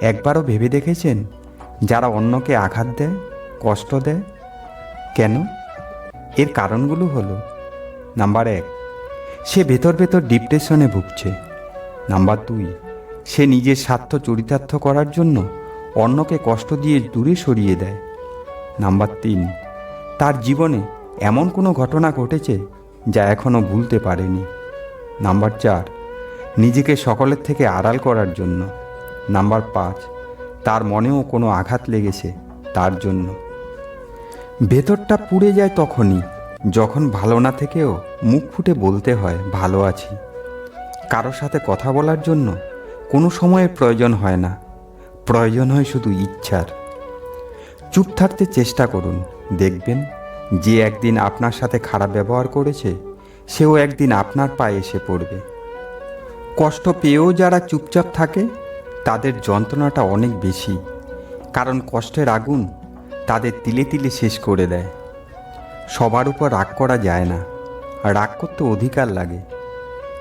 একবারও ভেবে দেখেছেন যারা অন্যকে আঘাত দেয়, কষ্ট দেয়? কেন? এর কারণগুলো হলো, নাম্বার এক, সে ভেতর ভেতর ডিপ্রেশনে ভুগছে। নাম্বার দুই, সে নিজের স্বার্থ চরিতার্থ করার জন্য অন্যকে কষ্ট দিয়ে দূরে সরিয়ে দেয়। নাম্বার তিন, তার জীবনে এমন কোনো ঘটনা ঘটেছে যা এখনও ভুলতে পারেনি। নাম্বার চার, নিজেকে সকলের থেকে আড়াল করার জন্য। নাম্বার পাঁচ, তার মনেও কোনো আঘাত লেগেছে তার জন্য। ভেতরটা পুড়ে যায় তখনই, যখন ভালো না থেকেও মুখ ফুটে বলতে হয়, ভালো আছি। কারও সাথে কথা বলার জন্য কোনো সময়ের প্রয়োজন হয় না। প্রয়োজন হয় শুধু ইচ্ছার। চুপ থাকতে চেষ্টা করুন। দেখবেন, যে একদিন আপনার সাথে খারাপ ব্যবহার করেছে, সেও একদিন আপনার পায়ে এসে পড়বে। কষ্ট পেয়েও যারা চুপচাপ থাকে তাদের যন্ত্রণাটা অনেক বেশি, কারণ কষ্টের আগুন তাদের তিলে তিলে শেষ করে দেয়। সবার উপর রাগ করা যায় না, রাগ করতে অধিকার লাগে।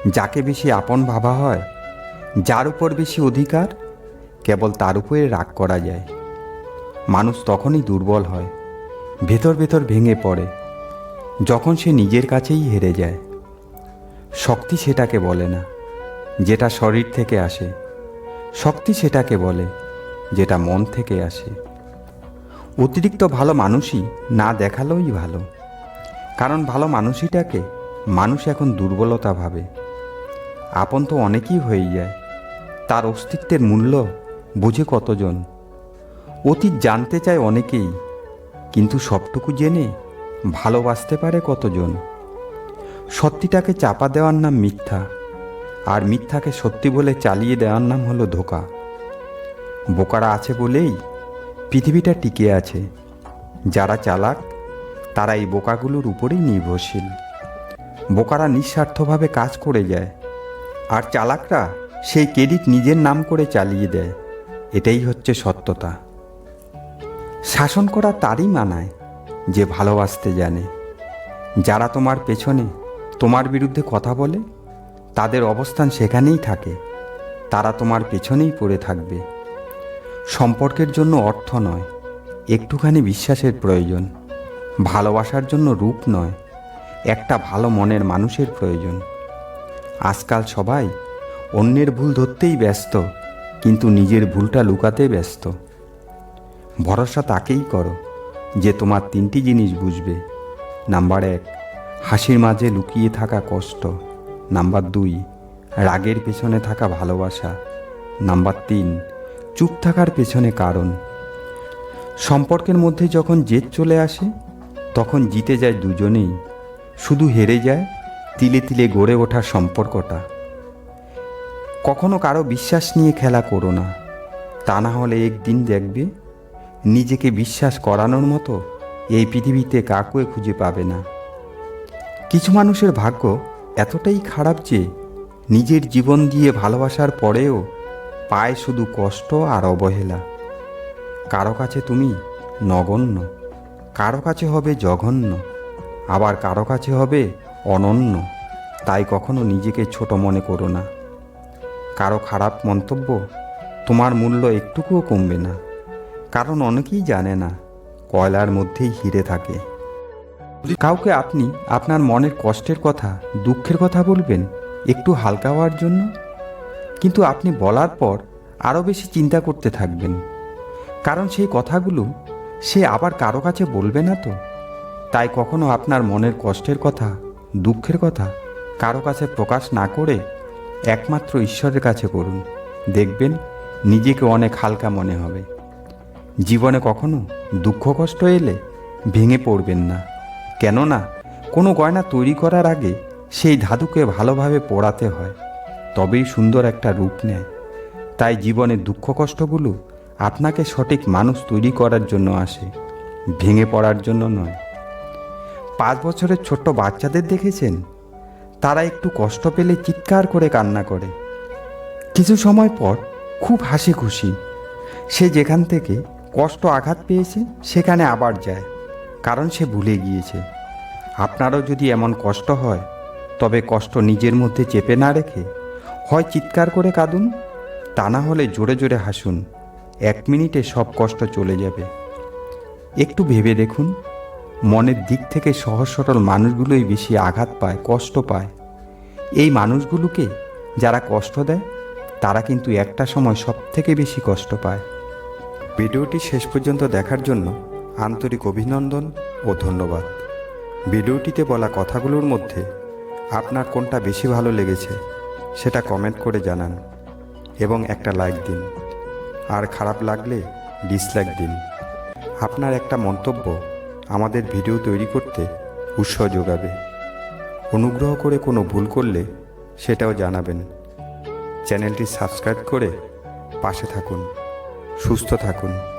যাকে বেশি আপন ভাবা হয়, যার উপর বেশি অধিকার, কেবল তার উপরে রাগ করা যায়। মানুষ তখনই দুর্বল হয়, ভেতর ভেতর ভেঙে পড়ে, যখন সে নিজের কাছেই হেরে যায়। শক্তি সেটাকে বলে না, যেটা শরীর থেকে আসে। শক্তি সেটাকে বলে, যেটা মন থেকে আসে। অতিরিক্ত ভালো মানুষই না দেখালেই ভালো, কারণ ভালো মানুষইটাকে মানুষ এখন দুর্বলতা ভাবে। আপন তো অনেকেই হয়ে যায়, তার অস্তিত্বের মূল্য বুঝে কতজন। অতীত জানতে চায় অনেকেই, কিন্তু সবটুকু জেনে ভালোবাসতে পারে কতজন। সত্যিটাকে চাপা দেওয়ার নাম মিথ্যা। আর মিথ্যাকে সত্যি বলে চালিয়ে দেওয়ার নাম হলো ধোকা। বোকারা আছে বলেই পৃথিবীটা টিকে আছে। যারা চালাক, তারা এই বোকাগুলোর উপরেই নির্ভরশীল। বোকারা নিঃস্বার্থভাবে কাজ করে যায়, আর চালাকরা সেই ক্রেডিট নিজের নাম করে চালিয়ে দেয়। এটাই হচ্ছে সত্যতা। শাসন করা তারই মানায় যে ভালোবাসতে জানে। যারা তোমার পেছনে, তোমার বিরুদ্ধে কথা বলে তাদের অবস্থান সেখানেই থাকে। তারা তোমার পেছনেই পড়ে থাকবে। সম্পর্কের জন্য অর্থ নয়, একটুখানি বিশ্বাসের প্রয়োজন। ভালোবাসার জন্য রূপ নয়, একটা ভালো মনের মানুষের প্রয়োজন। আজকাল সবাই অন্যের ভুল ধরতেই ব্যস্ত, কিন্তু নিজের ভুলটা লুকাতে ব্যস্ত। ভরসা তাকেই করো যে তোমার তিনটি জিনিস বুঝবে। নাম্বার এক, হাসির মাঝে লুকিয়ে থাকা কষ্ট। নাম্বার দুই, রাগের পেছনে থাকা ভালোবাসা। নাম্বার তিন, চুপ থাকার পেছনে কারণ। সম্পর্কের মধ্যে যখন জেদ চলে আসে, তখন জিতে যায় দুজনেই। শুধু হেরে যায়, তিলে তিলে গড়ে ওঠা সম্পর্কটা। কখনো কারও বিশ্বাস নিয়ে খেলা করো না। তা না হলে একদিন দেখবে, নিজেকে বিশ্বাস করানোর মতো এই পৃথিবীতে কাকুয়ে খুঁজে পাবে না। কিছু মানুষের ভাগ্য এতটাই খারাপ যে নিজের জীবন দিয়ে ভালোবাসার পরেও পায় শুধু কষ্ট আর অবহেলা। কারও কাছে তুমি নগণ্য, কারও কাছে হবে জঘন্য, আবার কারও কাছে হবে অনন্য, তাই কখনো নিজেকে ছোট মনে করো না। কারও খারাপ মন্তব্য তোমার মূল্য একটুকুও কমবে না, কারণ অনেকেই জানে না, কয়লার মধ্যেই হিরে থাকে। কাউকে আপনি আপনার মনের কষ্টের কথা, দুঃখের কথা বলবেন একটু হালকা হওয়ার জন্য? কিন্তু আপনি বলার পর আরও বেশি চিন্তা করতে থাকবেন। কারণ সেই কথাগুলো সে আবার কারও কাছে বলবে না তো? তাই কখনো আপনার মনের কষ্টের কথা, দুঃখের কথা কারও কাছে প্রকাশ না করে একমাত্র ঈশ্বরের কাছে করুন। দেখবেন নিজেকে অনেক হালকা মনে হবে। জীবনে কখনো দুঃখ কষ্ট এলে ভেঙে পড়বেন না। কেননা কোনো গয়না তৈরি করার আগে সেই ধাতুকে ভালোভাবে পোড়াতে হয়, তবেই সুন্দর একটা রূপ নেয়। তাই জীবনের দুঃখ কষ্টগুলো আপনাকে সঠিক মানুষ তৈরি করার জন্য আসে, ভেঙে পড়ার জন্য নয়। পাঁচ বছরের ছোট্ট বাচ্চাদের দেখেছেন? তারা একটু কষ্ট পেলে চিৎকার করে কান্না করে। কিছু সময় পর খুব হাসি খুশি সে যেখান থেকে কষ্ট আঘাত পেয়েছে, সেখানে আবার যায়। কারণ সে ভুলে গিয়েছে। আপনারও যদি এমন কষ্ট হয়, তবে কষ্ট নিজের মধ্যে চেপে না রেখে হয় চিৎকার করে কাঁদুন, তা না হলে জোরে জোরে হাসুন। এক মিনিটে সব কষ্ট চলে যাবে। একটু ভেবে দেখুন, মনের দিক থেকে সহজ সরল মানুষগুলোই বেশি আঘাত পায়, কষ্ট পায়। এই মানুষগুলোকে যারা কষ্ট দেয়, তারা কিন্তু একটা সময় সব থেকে বেশি কষ্ট পায়। ভিডিওটি শেষ পর্যন্ত দেখার জন্য আন্তরিক অভিনন্দন ও ধন্যবাদ। ভিডিওটিতে বলা কথাগুলোর মধ্যে আপনার কোনটা বেশি ভালো লেগেছে সেটা কমেন্ট করে জানান এবং একটা লাইক দিন। আর খারাপ লাগলে ডিসলাইক দিন। আপনার একটা মন্তব্য আমাদের ভিডিও তৈরি করতে উৎসাহ যোগাবে। অনুগ্রহ করে কোনো ভুল করলে সেটাও জানাবেন। চ্যানেলটি সাবস্ক্রাইব করে পাশে থাকুন, সুস্থ থাকুন।